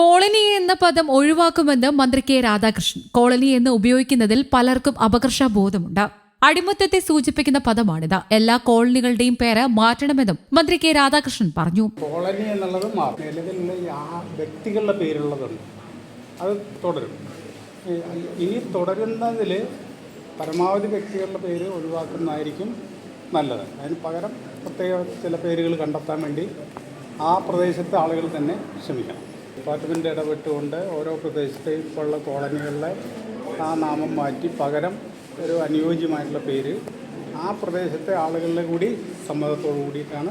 Colony എന്ന പദം ഒഴിവാക്കുമെന്ന് മന്ത്രി കെ രാധാകൃഷ്ണൻ. കോളനി എന്ന് ഉപയോഗിക്കുന്നതിൽ പലർക്കും അപകർഷബോധമുണ്ട്. അടിമത്തത്തെ സൂചിപ്പിക്കുന്ന പദമാണിത്. എല്ലാ കോളനികളുടെയും പേര് മാറ്റണമെന്നും മന്ത്രി കെ രാധാകൃഷ്ണൻ പറഞ്ഞു. കോളനി എന്നുള്ളത് വ്യക്തികളുടെ പേരുള്ളതുണ്ട്. അത് തുടരും. ഇനി തുടരുന്നതിൽ പരമാവധി വ്യക്തികളുടെ പേര് ഒഴിവാക്കുന്നതായിരിക്കും നല്ലത്. അതിന് പകരം പ്രത്യേക ചില പേരുകൾ കണ്ടെത്താൻ വേണ്ടി ആ പ്രദേശത്തെ ആളുകൾ തന്നെ ശ്രമിക്കണം. ഡിപ്പാർട്ട്മെന്റ് ഇടപെട്ടുകൊണ്ട് ഓരോ പ്രദേശത്തെയും ഇപ്പോൾ ഉള്ള കോളനികളിലെ ആ നാമം മാറ്റി പകരം ഒരു അനുയോജ്യമായിട്ടുള്ള പേര് ആ പ്രദേശത്തെ ആളുകളുടെ കൂടി സമ്മതത്തോടു കൂടിയിട്ടാണ്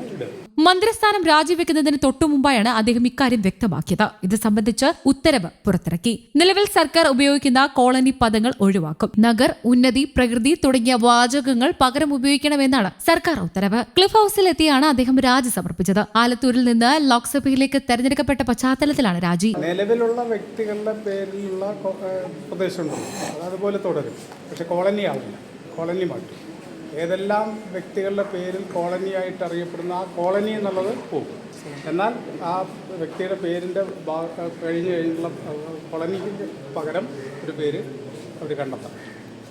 മന്ത്രിസ്ഥാനം രാജിവെക്കുന്നതിന് തൊട്ടുമുമ്പായാണ് അദ്ദേഹം ഇക്കാര്യം വ്യക്തമാക്കിയത്. ഇത് സംബന്ധിച്ച് ഉത്തരവ് പുറത്തിറക്കി. നിലവിൽ സർക്കാർ ഉപയോഗിക്കുന്ന കോളനി പദങ്ങൾ ഒഴിവാക്കും. നഗർ ഉന്നതി പ്രകൃതി തുടങ്ങിയ വാചകങ്ങൾ പകരം ഉപയോഗിക്കണമെന്നാണ് സർക്കാർ ഉത്തരവ്. ക്ലിഫ് ഹൌസിലെത്തിയാണ് അദ്ദേഹം രാജി സമർപ്പിച്ചത്. ആലത്തൂരിൽ നിന്ന് ലോക്സഭയിലേക്ക് തെരഞ്ഞെടുക്കപ്പെട്ട പശ്ചാത്തലത്തിലാണ് രാജി. നിലവിലുള്ള വ്യക്തികളുടെ പേരിലുള്ള പ്രദേശമുണ്ടല്ലോ അതുപോലെ തുടരും. പക്ഷെ കോളനി ആവില്ല കോളനി മാറ്റും. ഏതെല്ലാം വ്യക്തികളുടെ പേരിൽ കോളനി ആയിട്ട് അറിയപ്പെടുന്ന ആ കോളനി എന്നുള്ളത് പോകും എന്നാൽ ആ വ്യക്തിയുടെ പേരിന്റെ കഴിഞ്ഞ് കഴിഞ്ഞുള്ള കോളനിക്ക് പകരം ഒരു പേര് അവർ കണ്ടെത്താം.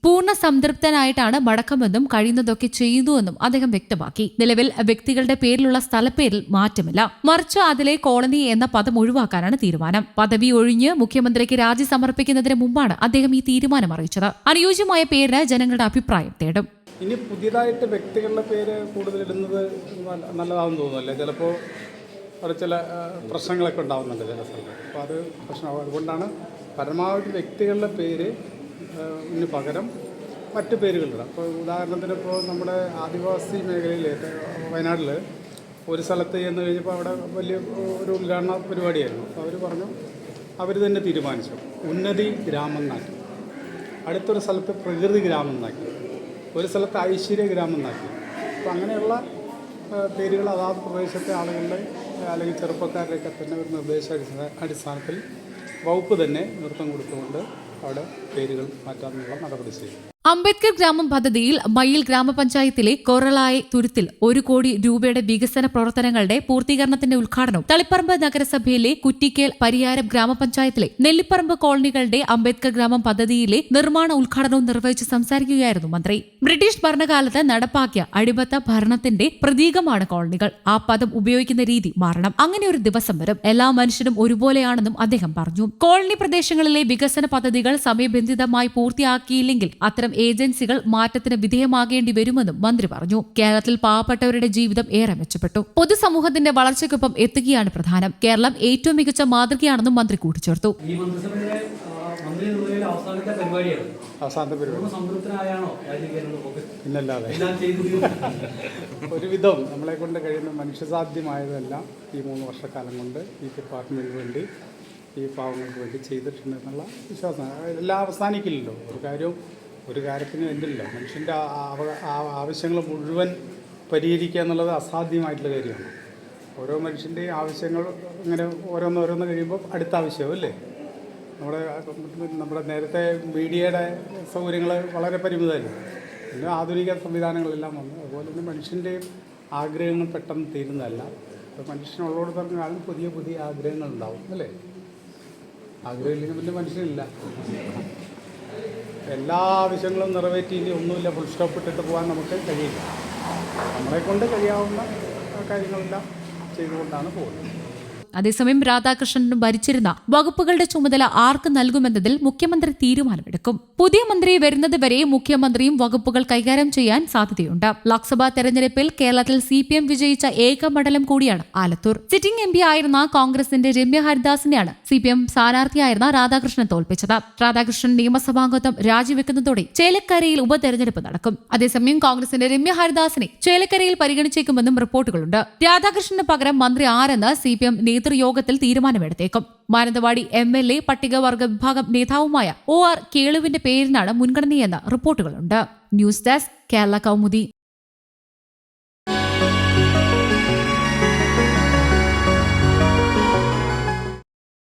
പൂർണ സംതൃപ്തനായിട്ടാണ് മടക്കമെന്നും കഴിയുന്നതൊക്കെ ചെയ്തുവെന്നും അദ്ദേഹം വ്യക്തമാക്കി. നിലവിൽ വ്യക്തികളുടെ പേരിലുള്ള സ്ഥലപ്പേരിൽ മാറ്റമില്ല. മറിച്ച് അതിലെ കോളനി എന്ന പദം ഒഴിവാക്കാനാണ് തീരുമാനം. പദവി ഒഴിഞ്ഞ് മുഖ്യമന്ത്രിക്ക് രാജി സമർപ്പിക്കുന്നതിന് മുമ്പാണ് അദ്ദേഹം ഈ തീരുമാനം അറിയിച്ചത്. അനുയോജ്യമായ പേരിന് ജനങ്ങളുടെ അഭിപ്രായം തേടും. ഇനി പുതിയതായിട്ട് വ്യക്തികളുടെ പേര് കൂടുതൽ ഇടുന്നത് നല്ല- നല്ലതാണെന്ന് തോന്നുന്നല്ലേ ചിലപ്പോൾ അവിടെ ചില പ്രശ്നങ്ങളൊക്കെ ഉണ്ടാവുന്നുണ്ട് ചില സ്ഥലത്ത്. അപ്പോൾ അത് പ്രശ്നമാകും അതുകൊണ്ടാണ് പരമാവധി വ്യക്തികളുടെ പേര് ഇന്ന് പകരം മറ്റ് പേരുകളിടാം അപ്പോൾ ഉദാഹരണത്തിന് ഇപ്പോൾ നമ്മുടെ ആദിവാസി മേഖലയിൽ വയനാട്ടിൽ ഒരു സ്ഥലത്ത് ചെന്ന് കഴിഞ്ഞപ്പോൾ അവിടെ വലിയ ഒരു ഉദ്ഘാടന പരിപാടിയായിരുന്നു. അപ്പോൾ അവർ പറഞ്ഞു അവർ തന്നെ തീരുമാനിച്ചു. ഉന്നതി ഗ്രാമം എന്നാക്കി. അടുത്തൊരു സ്ഥലത്ത് പ്രകൃതി ഗ്രാമം എന്നാക്കി. ഒരു സ്ഥലത്ത് ഐശ്വര്യ ഗ്രാമം എന്നാക്കി. അപ്പോൾ അങ്ങനെയുള്ള പേരുകൾ അതാത് പ്രദേശത്തെ ആളുകളുടെ അല്ലെങ്കിൽ ചെറുപ്പക്കാരുടെയൊക്കെ തന്നെ ഒരു നിർദ്ദേശ അടിസ്ഥാന- അടിസ്ഥാനത്തിൽ വകുപ്പ് തന്നെ നൃത്തം കൊടുത്തുകൊണ്ട് അവിടെ പേരുകൾ മാറ്റാനുള്ള നടപടി അംബേദ്കർ ഗ്രാമം പദ്ധതിയിൽ മയിൽ ഗ്രാമപഞ്ചായത്തിലെ കൊറളായ തുരുത്തിൽ ഒരു കോടി രൂപയുടെ വികസന പ്രവർത്തനങ്ങളുടെ പൂർത്തീകരണത്തിന്റെ ഉദ്ഘാടനം തളിപ്പറമ്പ് നഗരസഭയിലെ കുറ്റിക്കേൽ പരിയാരം ഗ്രാമപഞ്ചായത്തിലെ നെല്ലിപ്പറമ്പ് കോളനികളുടെ അംബേദ്കർ ഗ്രാമം പദ്ധതിയിലെ നിർമ്മാണ ഉദ്ഘാടനവും നിർവഹിച്ച് സംസാരിക്കുകയായിരുന്നു മന്ത്രി. ബ്രിട്ടീഷ് ഭരണകാലത്ത് നടപ്പാക്കിയ അടിമത്ത ഭരണത്തിന്റെ പ്രതീകമാണ് കോളനികൾ. ആ പദം ഉപയോഗിക്കുന്ന രീതി മാറണം. അങ്ങനെ ഒരു ദിവസം വരും. എല്ലാ മനുഷ്യരും ഒരുപോലെയാണെന്നും അദ്ദേഹം പറഞ്ഞു. കോളനി പ്രദേശങ്ങളിലെ വികസന പദ്ധതികൾ സമയബന്ധിതമായി പൂർത്തിയാക്കിയില്ലെങ്കിൽ അത്തരം ഏജൻസികൾ മാറ്റത്തിന് വിധേയമാകേണ്ടി വരുമെന്നും മന്ത്രി പറഞ്ഞു. കേരളത്തിൽ പാവപ്പെട്ടവരുടെ ജീവിതം ഏറെ മെച്ചപ്പെട്ടു. പൊതുസമൂഹത്തിന്റെ വളർച്ചയ്ക്കൊപ്പം എത്തുകയാണ് പ്രധാനം. കേരളം ഏറ്റവും മികച്ച മാതൃകയാണെന്നും മന്ത്രി കൂട്ടിച്ചേർത്തു. അവസാനത്തെ പരിപാടി. പിന്നല്ലാതെ ഒരുവിധം നമ്മളെ കൊണ്ട് കഴിയുന്ന മനുഷ്യസാധ്യമായതെല്ലാം ഈ മൂന്ന് വർഷക്കാലം കൊണ്ട് ഈ ഡിപ്പാർട്ട്മെന്റിന് വേണ്ടി ഈ പാവങ്ങൾക്ക് വേണ്ടി ചെയ്തിട്ടുണ്ട് എന്നുള്ള വിശ്വാസം. എല്ലാം അവസാനിക്കില്ലല്ലോ. ഒരു കാര്യവും ഒരു കാര്യത്തിന് എന്തില്ല. മനുഷ്യന്റെ ആവശ്യങ്ങൾ മുഴുവൻ പരിഹരിക്കുക എന്നുള്ളത് അസാധ്യമായിട്ടുള്ള കാര്യമാണ്. ഓരോ മനുഷ്യന്റെയും ആവശ്യങ്ങൾ ഇങ്ങനെ ഓരോന്നോരോന്ന് കഴിയുമ്പോൾ അടുത്ത ആവശ്യവും അല്ലേ? നമ്മുടെ നമ്മുടെ നേരത്തെ മീഡിയയുടെ സൗകര്യങ്ങൾ വളരെ പരിമിതമല്ലേ? പിന്നെ ആധുനിക സംവിധാനങ്ങളെല്ലാം വന്നു. അതുപോലെ തന്നെ മനുഷ്യന്റെയും ആഗ്രഹങ്ങൾ പെട്ടെന്ന് തീരുന്നതല്ല. അപ്പോൾ മനുഷ്യനുള്ളോട് പറഞ്ഞാലും പുതിയ പുതിയ ആഗ്രഹങ്ങൾ ഉണ്ടാവും അല്ലേ? ആഗ്രഹമില്ലെങ്കിൽ പിന്നെ മനുഷ്യനില്ല. എല്ലാ ആവശ്യങ്ങളും നിറവേറ്റി ഇനി ഒന്നുമില്ല. ഫുൾ സ്റ്റോപ്പ് ഇട്ടിട്ട് പോകാൻ നമുക്ക് കഴിയില്ല. നമ്മളെ കൊണ്ട് കഴിയാവുന്ന കാര്യങ്ങളെല്ലാം ചെയ്തുകൊണ്ടാണ് പോകുന്നത്. അതേസമയം രാധാകൃഷ്ണനും ഭരിച്ചിരുന്ന വകുപ്പുകളുടെ ചുമതല ആർക്ക് നൽകുമെന്നതിൽ മുഖ്യമന്ത്രി തീരുമാനമെടുക്കും. പുതിയ മന്ത്രി വരുന്നതുവരെ മുഖ്യമന്ത്രിയും വകുപ്പുകൾ കൈകാര്യം ചെയ്യാൻ സാധ്യതയുണ്ട്. ലോക്സഭാ തെരഞ്ഞെടുപ്പിൽ കേരളത്തിൽ സി പി എം വിജയിച്ച ഏക മണ്ഡലം കൂടിയാണ് ആലത്തൂർ. സിറ്റിംഗ് എം പി ആയിരുന്ന കോൺഗ്രസിന്റെ രമ്യ ഹരിദാസിനെയാണ് സി പി എം സ്ഥാനാർത്ഥിയായിരുന്ന രാധാകൃഷ്ണൻ തോൽപ്പിച്ചത്. രാധാകൃഷ്ണൻ നിയമസഭാംഗത്വം രാജിവെക്കുന്നതോടെ ചേലക്കരയിൽ ഉപതെരഞ്ഞെടുപ്പ് നടക്കും. അതേസമയം കോൺഗ്രസിന്റെ രമ്യ ഹരിദാസിനെ ചേലക്കരയിൽ പരിഗണിച്ചേക്കുമെന്നും റിപ്പോർട്ടുകളുണ്ട്. രാധാകൃഷ്ണന് പകരം മന്ത്രി ആരെന്ന് സി പി എം നേതൃയോഗത്തിൽ തീരുമാനമെടുത്തേക്കും. മാനന്തവാടി എം എൽ എ പട്ടികവർഗ വിഭാഗം നേതാവുമായ ഒ ആർ കേളുവിന്റെ പേരിനാണ് മുൻഗണനയെന്ന് റിപ്പോർട്ടുകളുണ്ട്. News desk Kerala Kaumudi.